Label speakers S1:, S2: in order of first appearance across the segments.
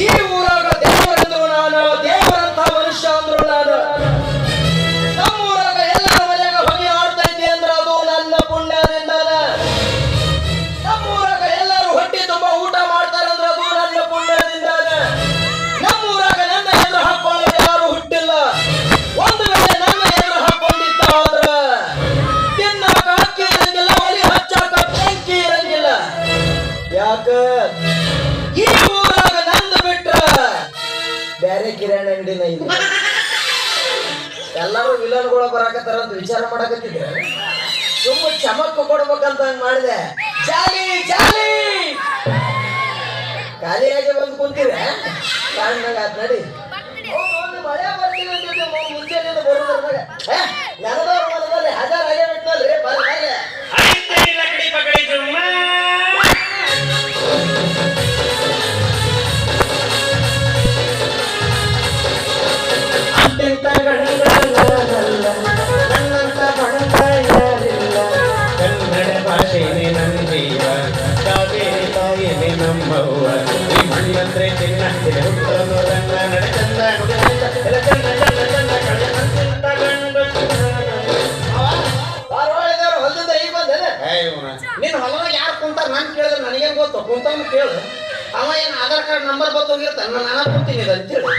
S1: ಈ ಬ್ಯಾರೆ ಕಿರಾಣಿ ಅಂಗಡಿನ ಇಲ್ಲ ಎಲ್ಲರೂ ವಿಲನ್ಗಳು ಬರಾಕತ್ತಾರ ಅಂತ ವಿಚಾರ ಮಾಡಕತ್ತಿದ್ರೆ ತುಂಬ ಚಮಕ್ ಕೊಡ್ಬೇಕಂತ ಹಂಗ ಮಾಡಿದೆ. ಜಾಲಿ ಜಾಲಿ! ಖಾಲಿಯಾಗಿ ಬಂದು ಕುಂತೀರ? ಕಾರಣದಾಗ ಆತ್ ನಡಿ. ಮಳೆ ಬರ್ತೀವಿ ಅಂತಿದ್ದೆ ಮುಂಚೆ ಬರೋದ್ರಾಗ ಏ, ನೆನದವ್ರ ಮನದಲ್ಲಿ ಹಜಾರ್ ಇಟ್ಟಲ್ರಿ ಬಿಟ್ನಲ್ರಿ
S2: ನನಗೇನು ಗೊತ್ತು ಕೇಳು ಅವ ಏನು ಆಧಾರ್ ಕಾರ್ಡ್ ನಂಬರ್ ಬರ್ತೋಗಿರ್ತಾನೆ ನಾನು ಕೊಡ್ತೀನಿ ಇದು ಅಂತೇಳಿ.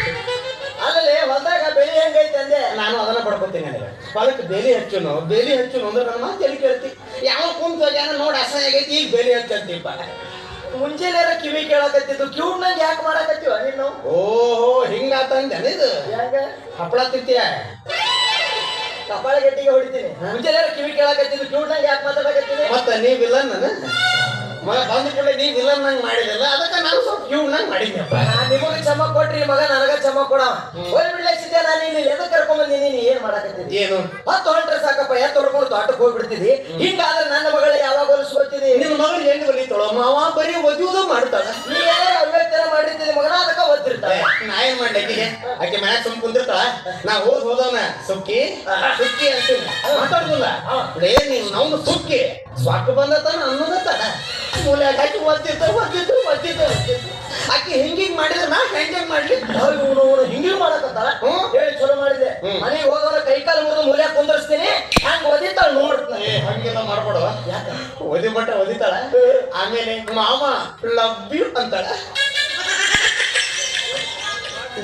S1: ಅಲ್ಲಿ ಹೊಲದಾಗ ಬೆಳಿ ಹೆಂಗೈತೆ ಅಂದೆ
S2: ನಾನು ಅದನ್ನ ಪಡ್ಕೊತೀನಿ ನನಗೆ ಹೊಲಕ್ಕೆ ಬೇಲಿ ಹಚ್ಚುನು ಬೇಲಿ ಹಚ್ಚುನು ಅಂದ್ರೆ ನನ್ನ ಮಾತು ಎಲ್ಲಿ ಕೇಳ್ತಿ? ಯಾವ ಕುಂತ ಜನ ನೋಡಿ ಅಸಹ್ಯ ಆಗೈತಿ ಈಗ ಬೇಲಿ ಹಚ್ಚಂತೀಪ
S1: ಮುಂಚೆನೇರ ಕಿವಿ ಕೇಳಕತ್ತಿದ್ದು ಕ್ಯೂಟ್ ನಂಗೆ ಯಾಕೆ ಮಾಡಕತ್ತೀವ ನೀನು?
S2: ಓಹೋ ಹಿಂಗಾತಂದೆ ಇದು.
S1: ಹೆಂಗ?
S2: ಹಪ್ಪಳ ತಿಂತೀಯ?
S1: ಕಪಾಳ ಗಟ್ಟಿಗೆ ಹೊಡಿತೀನಿ. ಮುಂಚೆನೇರ ಕಿವಿ ಕೇಳಕತ್ತಿದ್ದು ಕ್ಯೂಟ್ ನಂಗೆ ಯಾಕೆ ಮಾತಾಡಕತ್ತೀನಿ
S2: ಮತ್ತ ನೀವಿಲ್ಲ ಮಗ ಬಂದ ಕೂಡಲೇ ನೀ ವಿಲನ್ ನಂಗೆ ಮಾಡಿದಲ್ಲ ಅದಕ್ಕೆ ನಾನು ಸ್ವಲ್ಪ ಕ್ಯೂ ನಂಗೆ ಮಾಡಿದ್ನಪ್ಪ
S1: ನಿಮಗೆ ಚಮ ಕೊಟ್ರಿ ಮಗ ನನಗ ಚಮ ಕೊಡವ ಹೋಗಿ ಸಿದ್ದೆ ನಾನು ಇಲ್ಲಿ ಎದ ಕರ್ಕೊಂಡ್ ಬಂದಿನಿ ಏನ್ ಮಾಡಕತ್ತಿದ್ದಿ
S2: ಏನು?
S1: ಹತ್ತು ಹೊಂಟ್ರೆ ಸಾಕಪ್ಪ ಎತ್ತು ಹೊಡ್ಕೊಂಡು ತೋಟಕ್ಕೆ ಹೋಗ್ಬಿಡ್ತಿದ್ದಿ ಹಿಂಗಾದ್ರೆ ನನ್ನ ಮಗಳ ಯಾವಾಗ ಹೊಲಿಸ್ಕೊತಿದಿ
S2: ನಿನ್ ಮಗಳು ಹೆಂಗ್ ಬರಲಿ ತೊಳಮ್ಮ ಅವ ಬರೀ ಒದಿಯೋದು ಮಾಡ್ತಾನ
S1: ನೀ ಏನಾರ ಅವ್ಯಕ್ತರ ಮಾಡಿರ್ತೀನಿ ಮಗನ ಅದಕ್ಕ ಒದ್ದಿರ್ತಾಳೆ.
S2: ನಾ ಏನ್ ಮಾಡ್ಲಿ ಆಕಿಗೆ? ಆಕೆ ಮನ್ಯಾಗ ಸುಮ್ ಕುಂದಿರ್ತಾಳ. ನಾ ಹೋದ್ ಹೋದವನ ಸುಕ್ಕಿ. ಸುಕ್ಕಿ ಅಂತೀನಿ ಮಾತಾಡುದಿಲ್ಲ ಲೇ ನೀನ್ ನಮ್ದು ಸುಕ್ಕಿ? ಸ್ವಾಕ ಬಂದತನ ತಾನ ಮೂಲೆ ಹಾಕಿ ಒದ್ದಿತ್ತು ಒದ್ದಿತ್ತು ಒದ್ದಿತ್ತು ಆಕಿ ಹಿಂಗಿಂಗ್ ಮಾಡಿದ್ರೆ ನಾ ಹೆಂಗ್ ಮಾಡ್ಲಿ
S1: ಇವನು ಹಿಂಗೆ ಮಾಡಕತ್ತಾಳ
S2: ಹ್ಮ್.
S1: ಹೇಳಿ ಚಲೋ ಮಾಡಿದೆ. ಮನೆಗೆ ಹೋಗೋರ ಕೈ ಕಾಲು ಮುರಿದು ಮೂಲೆ ಕುಂದರ್ಸ್ತೀನಿ. ಹಂಗ ಒದಿತಾಳ ನೋಡ್ತಾನೆ.
S2: ಹಂಗೆಲ್ಲ ಯಾಕ? ಒದಿ ಮಟ್ಟ ಒದಿತಾಳ? ಆಮೇಲೆ ಮಾಮ love you ಅಂತಾಳ.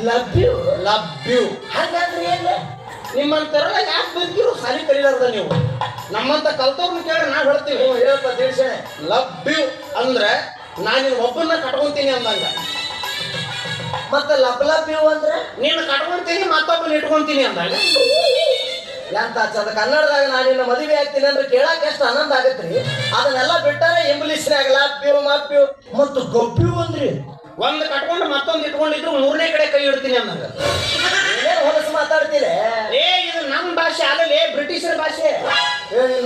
S1: Love you?
S2: Love you.
S1: ಹಂಗಂದ್ರೆ ಏನ್
S2: ನಿಮ್ಮಂತರ ಯಾಕೆ ಬಂದಿರು ಸಾಲಿ ಕಲಿಲಾರ್ದ ನೀವು? ನಮ್ಮಂತ ಕಲ್ತವ್ರನ್ನ ಕೇಳಿ ನಾ ಹೇಳ್ತೀವಿ
S1: ಹೇಳಪ್ಪ ತಿಳಿಸೇನೆ.
S2: ಲವ್ ಯು ಅಂದ್ರೆ ನಾನು ಒಬ್ಬನ್ನ ಕಟ್ಕೊಂತೀನಿ ಅಂದಂಗ.
S1: ಮತ್ತೆ ಲಬ್ ಲಬ್ ಇವು ಅಂದ್ರೆ?
S2: ನೀನು ಕಟ್ಕೊಂತೀನಿ ಮತ್ತೊಬ್ಬನ ಇಟ್ಕೊಂತೀನಿ ಅಂದಾಗ?
S1: ಎಂತ ಚಂದ ಕನ್ನಡದಾಗ ನಾನು ನಿನ್ನ ಮದುವೆ ಆಗ್ತೀನಿ ಅಂದ್ರೆ ಕೇಳಕ್ ಎಷ್ಟು ಆನಂದ ಆಗತ್ರಿ? ಅದನ್ನೆಲ್ಲ ಬಿಟ್ಟಾರೆ ಇಂಗ್ಲಿಷ್ನ್ಯಾಗ ಲಾಪ್ಯು ಮಾಪ್ಯೂ ಮತ್ತು ಗೊಬ್ಬ್ಯೂ ಅಂದ್ರಿ?
S2: ಒಂದು ಕಟ್ಕೊಂಡು ಮತ್ತೊಂದು ಇಟ್ಕೊಂಡಿದ್ರು ಮೂರನೇ ಕಡೆ ಕೈ ಇಡ್ತೀನಿ ಅಂದಾಗ.
S1: ಏನ್ ಹೊಲಸು ಮಾತಾಡ್ತೀರಿ?
S2: ಏ ಇದು ನಮ್ಮ ಭಾಷೆ ಅದಲ್ಲೇ ಬ್ರಿಟಿಷರ ಭಾಷೆ.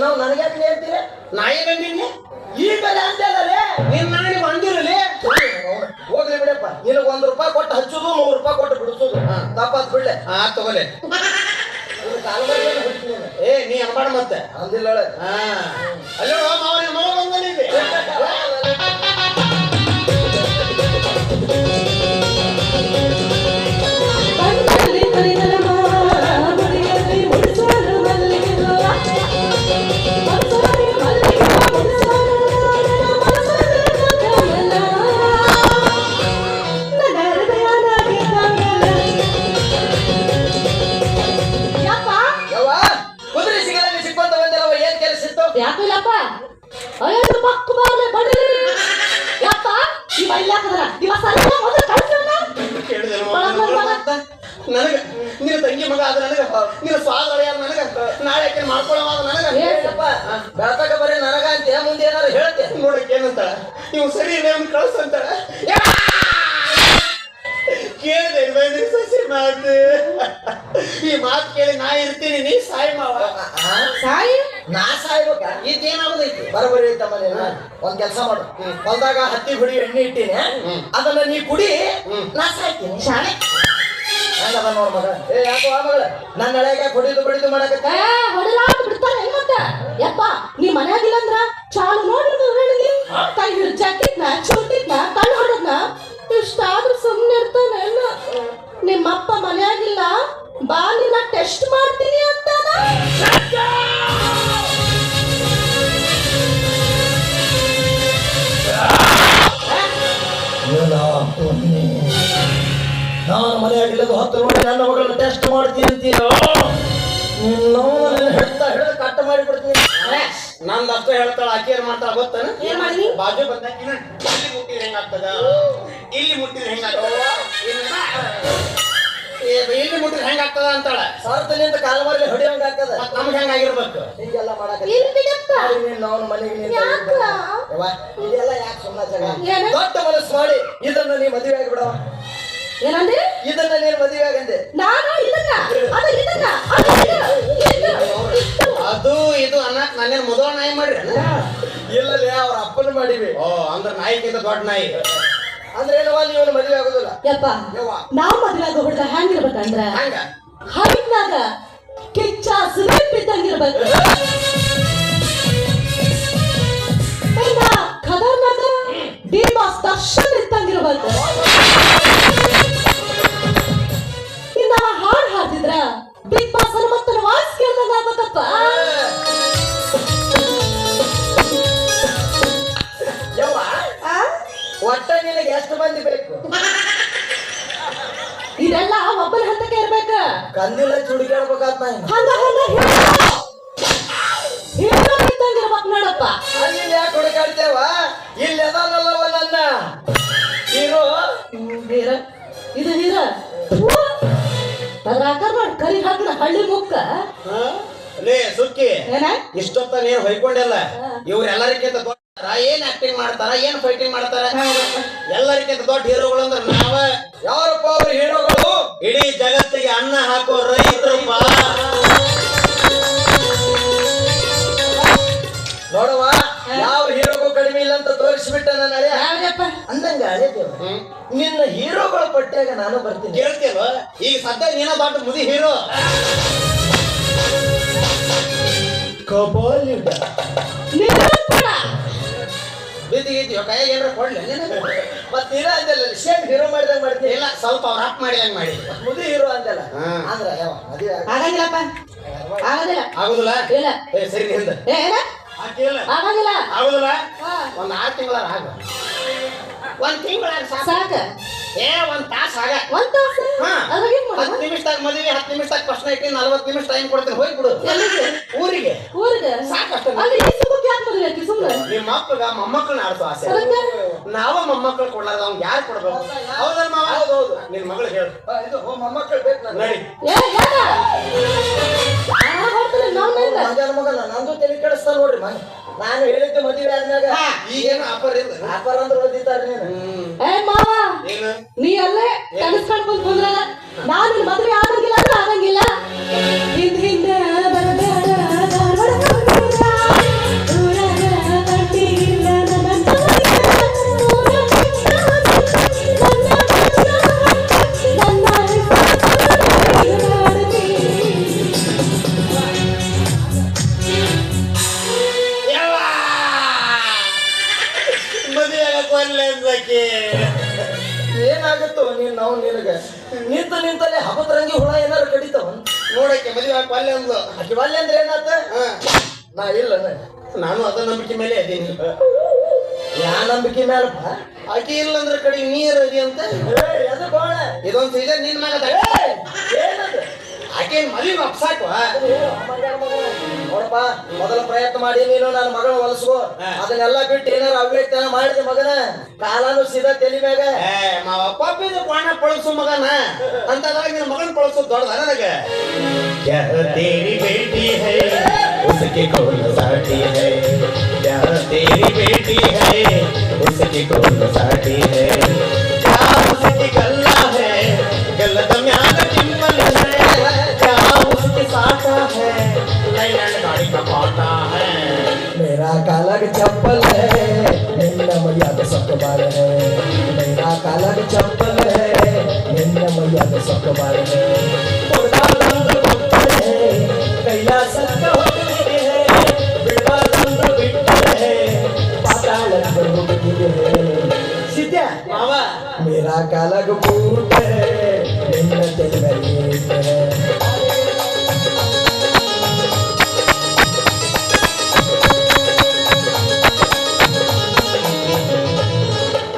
S1: ನಾವು ನನಗ್ಯಾಕೆ ಹೇಳ್ತೀರಿ
S2: ನಾ ಏನಂದಿನಿ?
S1: ಬೆಲೆ ಅಂತೇಳಲೇ
S2: ನಿನ್ನ ನಾನು ಬಂದಿರಲಿ
S1: ಹೋಗ್ಲಿ ಬಿಡಪ್ಪ ನಿನಗೆ ಒಂದ್ ರೂಪಾಯಿ ಕೊಟ್ಟು ಹಚ್ಚುದು ನೂರು ರೂಪಾಯಿ ಕೊಟ್ಟು ಬಿಡಿಸುದು
S2: ಹಾ.
S1: ತಪ್ಪಾತ್ ಬಿಡ್ಲೆ
S2: ಆ ತಗೋಲೆ ಏ ನೀ ಅನ್ಬಾಡ ಮತ್ತೆ
S1: ಅಂದಿಲ್ಲ.
S2: ಹಾ ಅಲ್ಲೋ ಮಾವ ನಿಮ್ಮ ಮಗ ಬಂದನಿದೆ ಮಾತು ಈ ಮಾತು ಕೇಳಿ ನಾ ಇರ್ತೀನಿ ನೀ ಸಾಯಿ ಮಾವ.
S3: ಸಾಯಿ?
S1: ನಾ ಸಾಯ್ಬೇಕ?
S2: ಇದೇನಾಗೋದೈತಿ
S1: ಬರಬರಿ ಐತಮ್ಮ ನೀನು ಒಂದ್ ಕೆಲಸ ಮಾಡು. ಹೊಲ್ದಾಗ ಹತ್ತಿ ಹುಡಿ ಎಣ್ಣೆ ಇಟ್ಟಿನಿ. ಅದನ್ನ ನೀ ಕುಡಿ ನಾ ಸಾಯ್ತೀನಿ.
S3: ಶಾಲೆ?
S1: ಹಂಗದ ನೋಡ್ ಮಗ ಏ ಯಾಕೋ ಆ ಮಗಳ? ನನ್ನ ಹಳೆಗ ಹೊಡಿದು ಬಡಿದು ಮಾಡಕತ್ತ.
S3: ಬಿಡ್ತಾರ ಹೆಂಗತ್ತ ಯಪ್ಪ ನೀ ಮನ್ಯಾಗಿಲ್ಲ ಅಂದ್ರ ಚಾಲು ನೋಡಿದ್ರು ಹೇಳಿ ಕೈ ಹಿಡಿದು ಜಾಕಿಟ್ನ ಚೂಟಿಟ್ನ ಕಣ್ಣು ಹೊಡದ್ನ.
S1: ನಾನು ಮನೆಯಾಗಿಲ್ಲದು ಹತ್ತು ನೋಡಿ ನನ್ನ ಮಗಳನ್ನ ಟೆಸ್ಟ್ ಮಾಡ್ತೀನಿ ಅಂತೀಯೋ ಹೇಳ್ತಾ ಹೇಳಿ ಕಟ್ ಮಾಡಿ ಬಿಡ್ತೀನಿ
S2: ನಂದ್ ಅಷ್ಟ ಹೇಳ್ತಾಳ ಆಕಿ ಏನ್ ಮಾಡ್ತಾಳ ಗೊತ್ತನ? ಬಾಜು ಬಂದಾಗ ಇಲ್ಲಿ ಮುಟ್ಟಿದ್ರೆ ಹೆಂಗಾಗ್ತದ ಇಲ್ಲಿ ಮುಟ್ಟಿದ್ರೆ ಹೆಂಗಾಗ್ತದ ಏ, ಇಲ್ಲಿ ಮುಟ್ಟಿದ್ರೆ ಹೆಂಗಾಗ್ತದ ಅಂತಾಳ?
S1: ಸಾರ್ತಲಿಂದ ಕಾಲಮಾರಿ ಹೊಡಿಯಂಗ ಆಗ್ತದ.
S2: ಮತ್ ನಮ್ಗ್ ಹೆಂಗಾಗಿರ್ಬೇಕು
S1: ಹೀಗೆಲ್ಲ ಮಾಡಕ ನಾವು ಮನೆಗೆ ಇದೆಲ್ಲ ಯಾಕೆ ಸುಮ್ಮನೆ? ದೊಡ್ಡ ಮನಸ್ಸು ಮಾಡಿ ಇದನ್ನ ನೀ ಮದುವೆ ಆಗಿಬಿಡವ
S3: ಏನಂದ್ರೆ
S1: ಇದನ್ನ ನೀನು ಮದುವೆ ಆಗಂದೆ.
S3: ನಾನು ಇದನ್ನ? ಅದು ಇದನ್ನ? ಅದು.
S2: ಅದು ಇದು ಅನ್ನಕ್ ನಾನೇನ್ ಮೊದಲ ನಾಯಿ ಮಾಡ್ರಿ
S1: ಇಲ್ಲಲೇ ಅವ್ರ ಅಪ್ಪನ ಮಾಡಿವಿ.
S2: ಓ ಅಂದ್ರ ನಾಯಿಗಿಂತ ದೊಡ್ಡ ನಾಯಿ.
S1: ಅಂದ್ರೆ ಏನವ ನೀವು ಮದುವೆ ಆಗೋದಿಲ್ಲ?
S3: ಯಪ್ಪ ನಾವು ಮದುವೆ ಆಗೋ ಹುಡುಗ ಹೆಂಗಿರ್ಬೇಕಂದ್ರ
S2: ಹಂಗ?
S3: ಹೈಟ್ನಾಗ ಕಿಚ್ಚ ಸುದೀಪ್ ಇದ್ದಂಗಿರ್ಬೇಕು ಕದರ್ನಾಗ ಡಿ ಬಾಸ್ ದರ್ಶನ್ ಇದ್ದಂಗಿರ್ಬೇಕು ಹಾಡ್ತಿದ್ರ ಬಿಗ್ ಬಾಸ್ ಹನುಮಂತನ ವಾಯ್ಸ್ ಕೇಳ್ದಂಗ ಆಗ್ಬೇಕಪ್ಪ?
S1: ಒಟ್ಟ ನಿನಗೆ ಎಷ್ಟು ಮಂದಿ ಬೇಕು?
S3: ಇದೆಲ್ಲ ಒಬ್ಬನ ಹಂತಕ್ಕೆ ಇರ್ಬೇಕ.
S1: ಕಂದಿಲ್ಲ ಚುಡುಕಾಡ್ಬೇಕಾತ್.
S3: ಹಂಗ ಹಂಗ ಇದ್ದಂಗಿರ್ಬೇಕು ನೋಡಪ್ಪ.
S1: ಅಲ್ಲಿ ಯಾಕೆ ಹುಡುಕಾಡ್ತೇವ? ಇಲ್ಲಿ ಅದಾನಲ್ಲವ ನನ್ನ. ಹೀರೋ
S3: ಹೀರ. ಇದು ಹೀರ. ಅದ್ರ ಆಕಾರ ಕರಿ ಹಾಕಿದ ಹಳ್ಳಿ ಮುಕ್ಕ?
S2: ಲೇ ಸುಕ್ಕಿ.
S3: ಏನ?
S2: ಇಷ್ಟೊತ್ತ ನೀನ್ ಹೊಯ್ಕೊಂಡಿಲ್ಲ. ಇವ್ರೆಲ್ಲರಿಗಿಂತ ದೊಡ್ಡ ಏನ್ ಆಕ್ಟಿಂಗ್ ಮಾಡ್ತಾರ ಏನ್ ಫೈಟಿಂಗ್ ಮಾಡ್ತಾರ? ಎಲ್ಲರಿಗಿಂತ ದೊಡ್ಡ ಹೀರೋಗಳು ಅಂದ್ರೆ ನಾವ.
S1: ಯಾರಪ್ಪ ಅವ್ರ ಹೀರೋಗಳು?
S2: ಇಡೀ ಜಗತ್ತಿಗೆ ಅನ್ನ ಹಾಕೋ ರೈತರು ಬಾ.
S1: ನೋಡವ. ಕಡಿಮೆ ಇಲ್ಲ ಅಂತ ತೋರಿಸ್ಬಿಟ್ಟ ನನ್ನ ಅದೇ
S3: ಯಾವ್ದಪ್ಪ
S1: ಅಂದಂಗ ಹಳೆ ನಿನ್ನ ಹೀರೋಗಳ ಪಟ್ಟಿಯಾಗ ನಾನು ಬರ್ತೀನಿ.
S2: ಕೇಳ್ತೇವ ಈಗ ಸದ್ಯ ನೀನ ಬಾಟ ಮುದಿ ಹೀರೋ.
S1: ಕಬಾಲಿಡ
S2: ಬೀದಿ ಕೈಯಾಗ ಏನಾರ ಕೊಡ್ಲಿ? ನೀನು?
S1: ಮತ್ ನೀನ ಅಂದಲ್ಲ ಶೇಟ್ ಹೀರೋ ಮಾಡಿದಂಗ ಮಾಡ್ತೀನಿ
S2: ಇಲ್ಲ ಸ್ವಲ್ಪ ಅವ್ರ ಅಪ್ ಹಂಗೆ ಮಾಡಿ.
S1: ಮುದಿ ಹೀರೋ ಅಂತಲ್ಲ
S2: ಹಾ.
S1: ಅಂದ್ರ ಯಾವ ಅದೇ ಆಗ-
S3: ಆಗಂಗಿಲ್ಲಪ್ಪ. ಆಗೋದಿಲ್ಲ
S2: ಆಗುದಿಲ್ಲ?
S3: ಇಲ್ಲ.
S2: ಏ ಸರಿ ನಿಂದ.
S3: ಏನ?
S2: ಆಕಿಲ್ಲ
S3: ಆಗಂಗಿಲ್ಲ
S2: ಆಗುದಿಲ್ಲ ಒಂದು ಆರು ತಿಂಗಳಾರ ಆಗ ಒಂದ್ ತಿಂಗಳಾರ ಸಾಕು. ಏ ಒಂದ್ ತಾಸ ಆಗ.
S3: ಒಂದ್ ತಾಸು?
S2: ಹತ್ತು
S3: ಮಾಡೋದು?
S2: ನಿಮಿಷದಾಗ ಮದುವೆ ಹತ್ತು ನಿಮಿಷದಾಗ ಪ್ರಶ್ನೆ ಇಟ್ಟು ನಲ್ವತ್ತು ನಿಮಿಷ ಟೈಮ್ ಕೊಡ್ತೀನಿ ಹೋಗಿ ಬಿಡು.
S3: ಎಲ್ಲಿಗೆ?
S2: ಊರಿಗೆ.
S3: ಊರಿಗೆ?
S2: ಸಾಕಷ್ಟು
S3: ಅಲ್ಲಿ ಈ ಸುಖಕ್ಕೆ ಯಾಕೆ ಮದುವೆ ಆಕಿ ಸುಮ್ಮನೆ
S2: ನಿಮ್ಮ ಮಕ್ಕಳ ಮೊಮ್ಮಕ್ಕಳನ್ನ ಆಡ್ಸೋ ಆಸೆ
S3: ಅದಕ್ಕೆ?
S2: ನಾವ ಮೊಮ್ಮಕ್ಕಳು ಕೊಡ್ಲಾರ್ದ ಅವ್ನ್ ಯಾರು ಕೊಡ್ಬೇಕು? ಹೌದಲ್ಲ? ಮಾವ?
S1: ಹೌದು, ನಿಮ್ಮ
S2: ನಿನ್ ಮಗಳು ಹೇಳು.
S1: ಇದು ಮೊಮ್ಮಕ್ಕಳು ಬೇಕು.
S2: ನಡಿ.
S3: ಏ ಆ, ನಾವು
S1: ಓ, ಮಂಜಾನ ಮಗನ ನಂದು ತಲೆ ಕೆಡಿಸ್ತಾ ನೋಡ್ರಿ ಮನೆ. ನಾನು ಹೇಳಿದ್ದೆ ಮದುವೆ ಆದ್ಮ್ಯಾಗ
S2: ಈಗೇನು ಆಫರ್ ಇಲ್ಲ
S1: ವ್ಯಾಪಾರ ಅಂದ್ರೆ ಓದಿತ್ತಾರ ನೀನು?
S3: ಏ ಮಾವ ನೀ ಅಲ್ಲೇ ಕನಸ್ಕೊಂಡ್ ಬಂದ್ರಲ್ಲ ನಾನು ಮದುವೆ ಮದ್ವೆ ಆಗಂಗಿಲ್ಲ ಅಂದ್ರೆ ಆಗಂಗಿಲ್ಲ.
S2: ನಂಬಿಕೆ
S1: ಮೇಲಪ್ಪ
S2: ಆಕಿ ಇಲ್ಲ ಅಂದ್ರೆ ಕಡೆ ನೀರ್ ಅದಿ ಅಂತ
S1: ಏ, ಎದು ಬಾಳ
S2: ಇದೊಂದ್ ಸೀಸನ್ ನಿನ್ ಮ್ಯಾಗ ಅದ.
S1: ಏನದು
S2: ಆಕೆ ಮದುವೆ ಅಪ್ಸಾಕು
S1: ನೋಡಪ್ಪ ಮೊದಲ ಪ್ರಯತ್ನ ಮಾಡಿ ನೀನು ನನ್ನ ಮಗಳ ಹೊಲಸ್ಕೋ
S2: ಹಾ.
S1: ಅದನ್ನೆಲ್ಲ ಬಿಟ್ಟು ಏನಾರು ಅವ್ಯಕ್ತನ ಮಾಡಿದೆ ಮಗನ ಕಾಲಾನು ಸೀದಾ ತಲಿ ಮ್ಯಾಗ
S2: ಏ ಮಾವ ಪಪ್ಪಿದ ಪ್ರಾಣ ಪಳಸು ಮಗನ ಅಂತದಾಗ ನಿನ್ನ ಮಗನ್ ಪಳಸು ದೊಡ್ಡದ ನನಗೆ क्या तेरी बेटी है उसकी कौन साथी है क्या तेरी बेटी है, उसकी कौन साथी है? क्या उसकी गल्ला है गलत म्यान चिम्मल है। क्या उसकी साटा है लैलैंड गाड़ी का पाटा है।
S1: मेरा कालक चप्पल मेरा कालग बूट है ನಿನ್ನ ತೆರೆದರೆ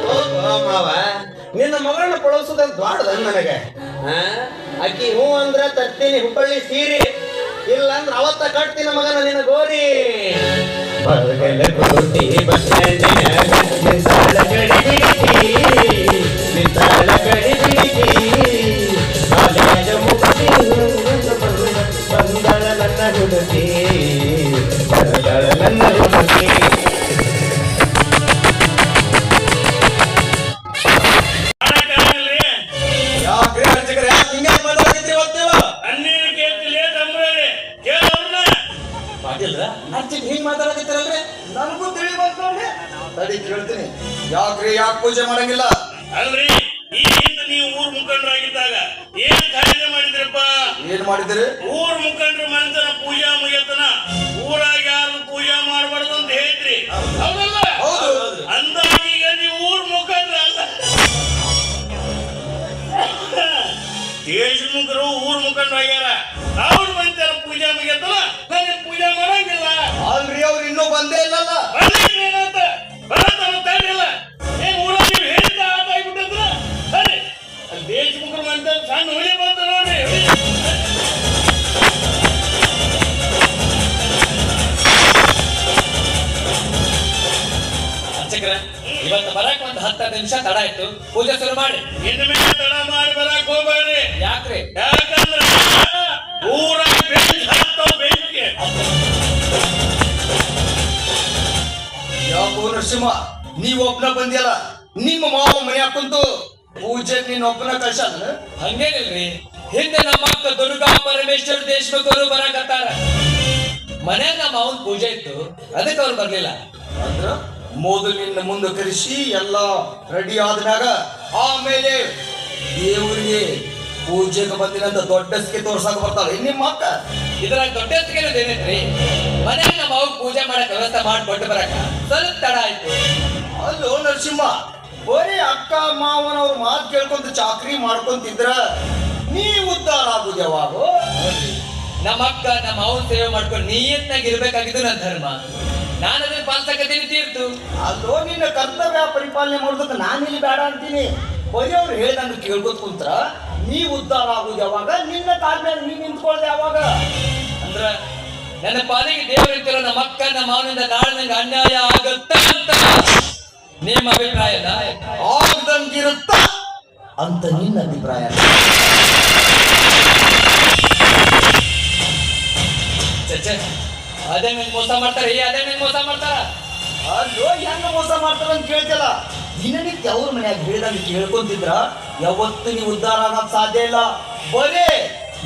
S4: ಹೋಗೋ ಮಾವ ನಿನ್ನ ಮಗಳನ್ನ ಪಳೋಸುದಂತ ದ್ವಾಡದ ನನಗೆ ಆ? ಆಕಿ ಹೂ ಅಂದ್ರ ತರ್ತೀನಿ ಹುಬ್ಬಳ್ಳಿ ಸೀರೆ ಇಲ್ಲ ಅಂದ್ರ ಅವತ್ತ ಕಟ್ತೀನಿ ಮಗನ ನಿನ್ನ ಗೋರಿ பகல கோட்டி பசந்தின சரஜடி
S5: ಅಲ್ರಿ ಈ ಹಿಂದೆ ನೀವು ಊರ್ ಮುಖಂಡರಾಗಿದ್ದಾಗ ಏನ್ ಕಾಯ್ದೆ ಮಾಡಿದ್ರಪ್ಪ?
S4: ಏನ್ ಮಾಡಿದ್ರಿ?
S5: ಊರ್ ಮುಖಂಡ್ರ ಮನೆತನ ಪೂಜಾ ಮುಗಿಯತನ ಊರಾಗ ಯಾರು ಪೂಜಾ ಮಾಡಬಾರ್ದು ಅಂತ ಹೇಳ್ರಿ ಹೌದಲ್ಲ?
S4: ಹೌದು.
S5: ಅಂದಾಗ ಈಗ ನೀವು ಊರ್ ಮುಖಂಡ್ರ ಅಲ್ಲ. ದೇಶಮುಖರು ಊರ್ ಮುಖಂಡರಾಗ್ಯಾರ ಅವ್ರ ಮನೆತನ ಪೂಜಾ ಮುಗಿಯತನ? ನನಗೆ ಪೂಜಾ ಮಾಡಂಗಿಲ್ಲ.
S4: ಅಲ್ರಿ ಅವ್ರು ಇನ್ನೂ ಬಂದೇ ಇಲ್ಲಲ್ಲ.
S5: ಏನಂತ?
S6: ಆಯ್ತು ಪೂಜೆ ಶುರು ಮಾಡಿ.
S5: ಇನ್ನು ಮೇಲೆ ತಡ ಮಾಡಿ ಬರಕ್ ಹೋಗ್ಬೇಡ್ರಿ
S6: ಯಾಕ್ರಿ?
S5: ಯಾಕಂದ್ರ ಊರಾಗ ಬೆಂಕಿ ಹತ್ತೋ ಬೆಂಕಿ.
S4: ಯಾಕೋ ನರಸಿಂಹ ನೀವ್ ಒಬ್ನ ಬಂದಿಯಲ್ಲ ನಿಮ್ಮ ಮಾವ ಮನೆ ಕುಂತು ಪೂಜೆ ನೀನ್ ಒಬ್ಬನ ಕಳ್ಸಲ್ಲ
S6: ಹಂಗೇನಿಲ್ರಿ? ಹಿಂದೆ ನಮ್ಮ ಅಕ್ಕ ದುರ್ಗಾ ಪರಮೇಶ್ವರ ದೇಶಮುಖರು ಬರಕತ್ತಾರ. ಮನ್ಯಾಗ ನಮ್ಮ ಅವನ್ ಪೂಜೆ ಇತ್ತು ಅದಕ್ಕೆ ಅವ್ರು ಬರ್ಲಿಲ್ಲ.
S4: ಅಂದ್ರ? ಮೊದಲು ನಿನ್ನ ಮುಂದೆ ಕರೆಸಿ ಎಲ್ಲ ರೆಡಿ ಆದ್ಮ್ಯಾಗ ಆಮೇಲೆ ದೇವರಿಗೆ ಪೂಜೆಗೆ ಬಂದಿನಂತ ದೊಡ್ಡಸ್ಗೆ ತೋರ್ಸಾಕ ಬರ್ತಾಳೆ. ನಿಮ್ಮ ಅಕ್ಕ?
S6: ಇದ್ರಾಗ ದೊಡ್ಡ ಏನೈತ್ರಿ ಮನ್ಯಾಗ ನಮ್ಮ ಅವ್ನ ಪೂಜೆ ಮಾಡಕ್ ವ್ಯವಸ್ಥೆ ಮಾಡಿ ಬಟ್ಟೆ ಬರಕ ಸ್ವಲ್ಪ ತಡ ಆಯ್ತು.
S4: ಅಲ್ಲೋ ನರಸಿಂಹ ಬರೀ ಅಕ್ಕ ಮಾವನವ್ರ ಮಾತು ಕೇಳ್ಕೊಂತ ಚಾಕ್ರಿ ಮಾಡ್ಕೊಂತಿದ್ರ ನೀ ಉದ್ದಾರ ಆಗು ಯಾವಾಗ?
S6: ನಮ್ಮ ಅಕ್ಕ ನಮ್ಮ ಅವ್ವ ಸೇವೆ ಮಾಡ್ಕೊಂಡು ನೀಯತ್ನಾಗಿ ಇರ್ಬೇಕಾಗಿದ್ದು ನನ್ನ ಧರ್ಮ. ನಾನು ಅದನ್ನ ಪಾಲ್ಸಕತೀನಿ ತೀರ್ತು
S4: ಅಲ್ಲೋ ನಿನ್ನ ಕರ್ತವ್ಯ ಪರಿಪಾಲನೆ ಮಾಡೋದಕ್ಕೆ ನಾನು ಇಲ್ಲಿ ಬೇಡ ಅಂತೀನಿ. ಬರೀ ಅವ್ರು ಹೇಳ್ದಂಗೆ ಕೇಳ್ಕೊತ ಕುಂತ್ರ ನೀ ಉದ್ಧಾರ ಆಗುದು ಯಾವಾಗ? ನಿನ್ನ ತಾಳ್ಮೆ ನೀ ನಿಂತ್ಕೊಳ್ಳೋದು ಯಾವಾಗ?
S6: ಅಂದ್ರೆ ನನ್ನ ಪಾಲಿಗೆ ದೇವರಿಟ್ಟಿರೋ ನಮ್ಮ ಅಕ್ಕ ನಮ್ಮ ಮಾವನಿಂದ ನಾಳೆ ನಂಗೆ ಅನ್ಯಾಯ ಆಗುತ್ತ ಅಂತ ನಿಮ್ಮ ಅಭಿಪ್ರಾಯ
S4: ಆಗ್ದಂಗಿರುತ್ತ ಅಂತ ನಿನ್ನ ಅಭಿಪ್ರಾಯ
S6: ಚಚ್ಚೆ ಅದೇ ಮೇಲೆ ಮೋಸ ಮಾಡ್ತಾರೆ ಏ ಅದೇ ಮೇಲೆ ಮೋಸ ಮಾಡ್ತಾರ?
S4: ಅಲ್ಲೋ ಹೆಂಗ ಮೋಸ ಮಾಡ್ತಾರ ಅಂತ ಕೇಳ್ತಿಲ್ಲ. ದಿನನಿತ್ಯ ಅವ್ರ ಮನ್ಯಾಗ ಹೇಳ್ದಂಗೆ ಕೇಳ್ಕೊಂತಿದ್ರ ಯಾವತ್ತು ನೀವು ಉದ್ಧಾರ ಆಗಕ್ ಸಾಧ್ಯ ಇಲ್ಲ. ಬರೇ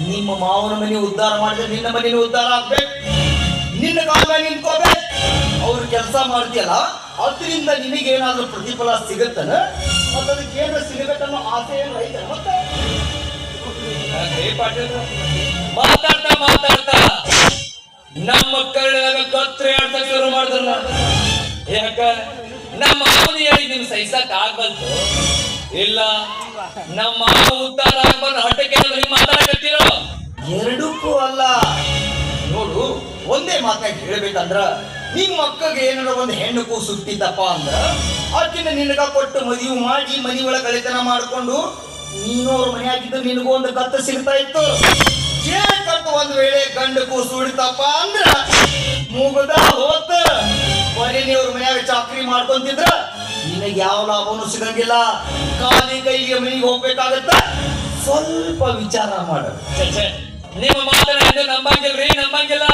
S4: ನಿಮ್ಮ ಮಾವನ ಮನೆ ಉದ್ಧಾರ ಮಾಡಿದ್ರೆ ನಿನ್ನ ಮನೆ ಉದ್ಧಾರ ಆಗ್ಬೇಕು. ನಿನ್ನ ಕಾಲ ನಿಂತ್ಕೋಬೇಕು. ಅವ್ರು ಕೆಲಸ ಮಾಡ್ತೀಯಲ್ಲ ಅದರಿಂದ ನಿನಗೇನಾದ್ರೂ ಪ್ರತಿಫಲ ಸಿಗುತ್ತನ? ಮತ್ತೆ ಅದಕ್ಕೆ ಸಿಗಬೇಕನ್ನೋ ಆಸೆ ಏನು ಐತೆ ಮತ್ತೆ?
S6: ಮಾತಾಡ್ತಾ ಮಾತಾಡ್ತಾ. ನಮ್ಮ ಕಳ್ಳಾಗ ಕತ್ರಿ ಆಡ್ಸಕ್ ಶುರು ಮಾಡಿದ್ರಲ್ಲ. ಯಾಕ? ನಮ್ಮ ಮಾವನ ಹೇಳಿ ನಿಮ್ ಸಹಿಸಕ್ ಆಗ್ಬಲ್ತು ಇಲ್ಲ, ನಮ್ಮ ಮಾವ ಉದ್ದಾರ ಆಗ್ಬಂದು ಹೊಟ್ಟೆಗೆ ಹಿಂಗ್ ಮಾತಾಡಕತ್ತೀರೋ
S4: ಎರಡಕ್ಕೂ ಅಲ್ಲ. ನೋಡು, ಒಂದೇ ಮಾತನ್ನ ಹೇಳ್ಬೇಕಂದ್ರ ನಿಮ್ ಅಕ್ಕಗೆ ಏನಾರ ಒಂದು ಹೆಣ್ಣು ಕೂಸುತ್ತಿದ್ದಪ್ಪ ಅಂದ್ರ, ಆಕಿನ ನಿನಗ ಕೊಟ್ಟು ಮದುವೆ ಮಾಡಿ ಮನಿ ಒಳಗೆ ಕಳೆತನ ಮಾಡ್ಕೊಂಡು ನೀನು ಅವ್ರ ಮನೆಯಾಗಿದ್ದು ನಿನಗೂ ಒಂದು ಕತ್ತ ಸಿಗ್ತಾ ಇತ್ತು. ಒಂದ್ ವೇಳೆ ಗಂಡು ಕೂಸು ಹಿಡಿತಪ್ಪ ಅಂದ್ರ ಮುಗದ ಹೋತ. ಬರೀ ನೀವ್ರ ಮನ್ಯಾಗ ಚಾಕ್ರಿ ಮಾಡ್ಕೊಂತಿದ್ರ ನಿನಗೆ ಯಾವ ಲಾಭನು ಸಿಗಂಗಿಲ್ಲ. ಖಾಲಿ ಕೈಗೆ ಮನಿಗೆ ಹೋಗ್ಬೇಕಾಗತ್ತ. ಸ್ವಲ್ಪ ವಿಚಾರ ಮಾಡ.
S6: ನಿಮ್ಮ ಮಾತನ್ನ ಎಂದು ನಂಬಂಗಿಲ್ರಿ ನಂಬಂಗಿಲ್ಲ.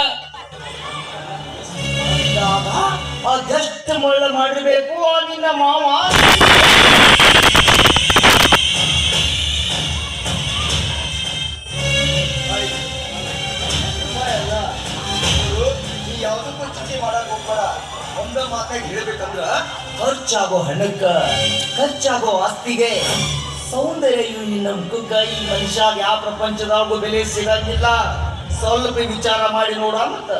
S4: ಅದೆಷ್ಟು ಮಳ್ಳ ಮಾಡಿರ್ಬೇಕು ನಿನ್ನ ಮಾವ. ಖರ್ಚಾಗೋ ಹಣಕ್ಕ, ಖರ್ಚಾಗೋ ಆಸ್ತಿಗೆ ಸೌಂದರ್ಯ ನಿನ್ನ ಮುಖಕ್ಕ. ಈ ಮನುಷ್ಯ ಯಾವ ಪ್ರಪಂಚದಾಗೂ ಬೆಲೆ ಸಿಗಂಗಿಲ್ಲ. ಸ್ವಲ್ಪ ವಿಚಾರ ಮಾಡಿ ನೋಡ ಮತ್ತ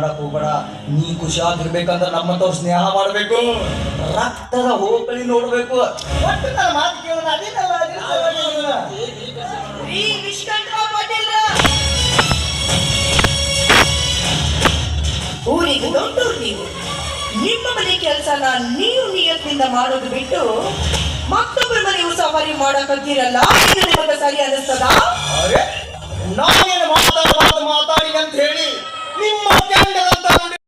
S4: ಮಾಡಕ್ ಹೋಗ್ಬೇಡ. ನೀ ಖುಷಿಯಾಗಿರ್ಬೇಕಂದ್ರೆ ನಮ್ಮ ತವ್ರ ಸ್ನೇಹ ಮಾಡ್ಬೇಕು. ರಕ್ತದ ಹೋಗಲಿ ನೋಡ್ಬೇಕು. ಒಟ್ಟು ನನ್ನ ಮಾತು ಕೇಳೋಣ ಅದೇನಲ್ಲ
S7: ಊರಿಗೆ ದೊಡ್ಡವ್ರು ನೀವು. ನಿಮ್ಮ ಮನೆ ಕೆಲಸನ ನೀವು ನಿಯತ್ನಿಂದ ಮಾಡೋದು ಬಿಟ್ಟು ಮತ್ತೊಬ್ಬರ ಮನೆ ಸವಾರಿ ಮಾಡಕಂತೀರಲ್ಲ ಅಂತೀರಲ್ಲ ನಿಮಗೆ ಸರಿ ಅನಿಸ್ತದ
S4: ನಾನೇನು ಮಾತಾಡಬಾರ್ದು ಮಾತಾಡಿ ಅಂತ ಹೇಳಿ. ನಿಮ್ಮ ಕೆಂಡದಂತ